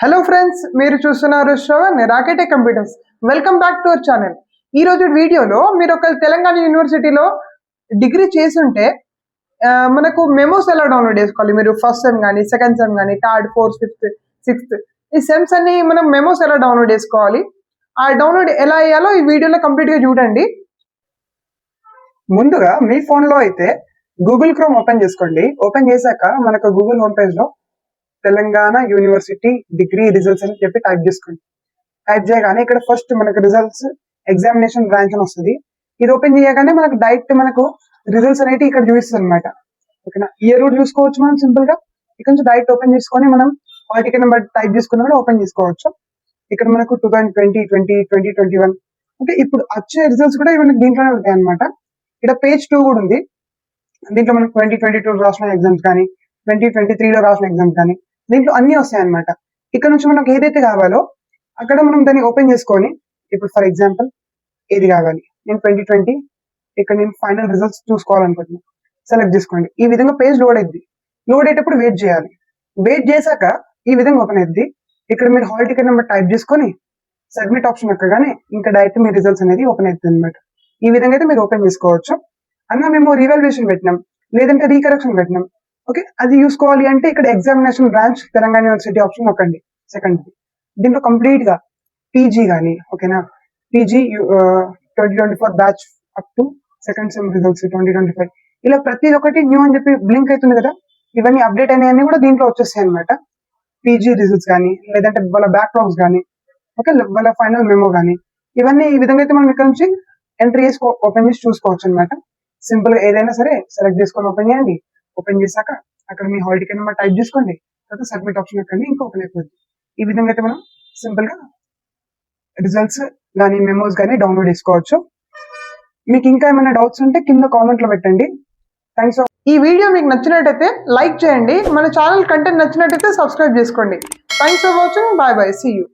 Hello friends మీరు చూస్తున్నారు Shravan రాకెటే computers welcome back to our channel ఈ రోజు వీడియోలో మీరు ఒక తెలంగాణ యూనివర్సిటీలో డిగ్రీ చేసుంటే మనకు మెమోస్ ఎలా డౌన్లోడ్ చేసుకోవాలి? మీరు ఫస్ట్ సెమ్ కానీ సెకండ్ సెమ్ కానీ థర్డ్ ఫోర్త్ ఫిఫ్త్ సిక్స్త్ ఈ సెమ్స్ అన్ని మనం మెమోస్ ఎలా డౌన్లోడ్ చేసుకోవాలి? ఆ డౌన్లోడ్ ఎలా అయ్యాలో ఈ వీడియోలో కంప్లీట్గా చూడండి. ముందుగా మీ ఫోన్లో అయితే గూగుల్ క్రోమ్ ఓపెన్ చేసుకోండి. ఓపెన్ చేశాక మనకు గూగుల్ హోమ్ పేజ్లో తెలంగాణ యూనివర్సిటీ డిగ్రీ రిజల్ట్స్ అని చెప్పి టైప్ చేసుకోండి. టైప్ చేయగానే ఇక్కడ ఫస్ట్ మనకు రిజల్ట్స్ ఎగ్జామినేషన్ బ్రాంచ్ అని వస్తుంది. ఇది ఓపెన్ చేయగానే మనకు డైరెక్ట్ మనకు రిజల్ట్స్ అనేవి ఇక్కడ చూపిస్తుంది అనమాట ఓకేనా? ఇయర్ కూడా చూసుకోవచ్చు మనం సింపుల్గా. ఇక్కడ నుంచి డైరెక్ట్ ఓపెన్ చేసుకొని మనం ఆర్టికల్ నెంబర్ టైప్ చేసుకుని కూడా ఓపెన్ చేసుకోవచ్చు. ఇక్కడ మనకు two thousand twenty twenty twenty twenty one okay ఇప్పుడు వచ్చే రిజల్ట్స్ కూడా ఇవన్నీ దీంట్లోనే ఉంటాయి అనమాట ఇక్కడ పేజ్ టూ కూడా ఉంది. దీంట్లో మనకు ట్వంటీ ట్వంటీ టూ రాసిన ఎగ్జామ్స్ కానీ ట్వంటీ ట్వంటీ త్రీలో రాసిన ఎగ్జామ్స్ కానీ దీంట్లో అన్ని వస్తాయి అనమాట ఇక్కడ నుంచి మనకు ఏదైతే కావాలో అక్కడ మనం దాన్ని ఓపెన్ చేసుకొని ఇప్పుడు ఫర్ ఎగ్జాంపుల్ ఏది కావాలి? నేను ట్వంటీ ట్వంటీ ఇక్కడ నేను ఫైనల్ రిజల్ట్స్ చూసుకోవాలనుకుంటున్నాను సెలెక్ట్ చేసుకోండి. ఈ విధంగా పేజ్ లోడ్ అయింది లోడ్ అయ్యేటప్పుడు వెయిట్ చేయాలి. వెయిట్ చేశాక ఈ విధంగా ఓపెన్ అయింది ఇక్కడ మీరు హాల్ టికెట్ నెంబర్ టైప్ చేసుకొని సబ్మిట్ ఆప్షన్ ఎక్కగానే ఇంకా డైరెక్ట్ మీ రిజల్ట్స్ అనేది ఓపెన్ అవుతుంది అనమాట ఈ విధంగా అయితే మీరు ఓపెన్ చేసుకోవచ్చు. అన్న మేము రీవాల్యుయేషన్ పెట్టినాం. లేదంటే రీకరెక్షన్ పెట్టినాం. ఓకే? అది చూసుకోవాలి అంటే ఇక్కడ examination branch Telangana university option నొక్కండి సెకండ్ దీంట్లో కంప్లీట్గా పీజీ కానీ ఓకేనా? PG twenty twenty four batch up to second sem results twenty twenty five ఇలా ప్రతి ఒక్కటి న్యూ అని చెప్పి బ్లింక్ అవుతుంది కదా? ఇవన్నీ అప్డేట్ అయినాయన్నీ కూడా దీంట్లో వచ్చేస్తాయి అనమాట పీజీ రిజల్ట్స్ కానీ లేదంటే వాళ్ళ బ్యాక్లాగ్స్ కానీ ఓకే? వాళ్ళ ఫైనల్ మెమో కానీ. ఇవన్నీ ఈ విధంగా అయితే మనం ఇక్కడ నుంచి ఎంట్రీ చేసుకో ఓపెన్ చేసి చూసుకోవచ్చు అనమాట సింపుల్గా ఏదైనా సరే సెలెక్ట్ చేసుకొని ఓపెన్ చేయండి. ఓపెన్ చేశాక అక్కడ మీ హాల్ టికెట్ నెంబర్ టైప్ చేసుకోండి. తర్వాత సబ్మిట్ ఆప్షన్ ఎక్కండి ఇంకా ఓపెన్ అయిపోద్ది ఈ విధంగా అయితే మనం సింపుల్గా రిజల్ట్స్ కానీ మెమోస్ కానీ డౌన్లోడ్ చేసుకోవచ్చు. మీకు ఇంకా ఏమైనా డౌట్స్ ఉంటే కింద కామెంట్లో పెట్టండి. థ్యాంక్స్ ఈ వీడియో మీకు నచ్చినట్టయితే లైక్ చేయండి. మన ఛానల్ కంటెంట్ నచ్చినట్టయితే సబ్స్క్రైబ్ చేసుకోండి. Thanks for watching bye bye see you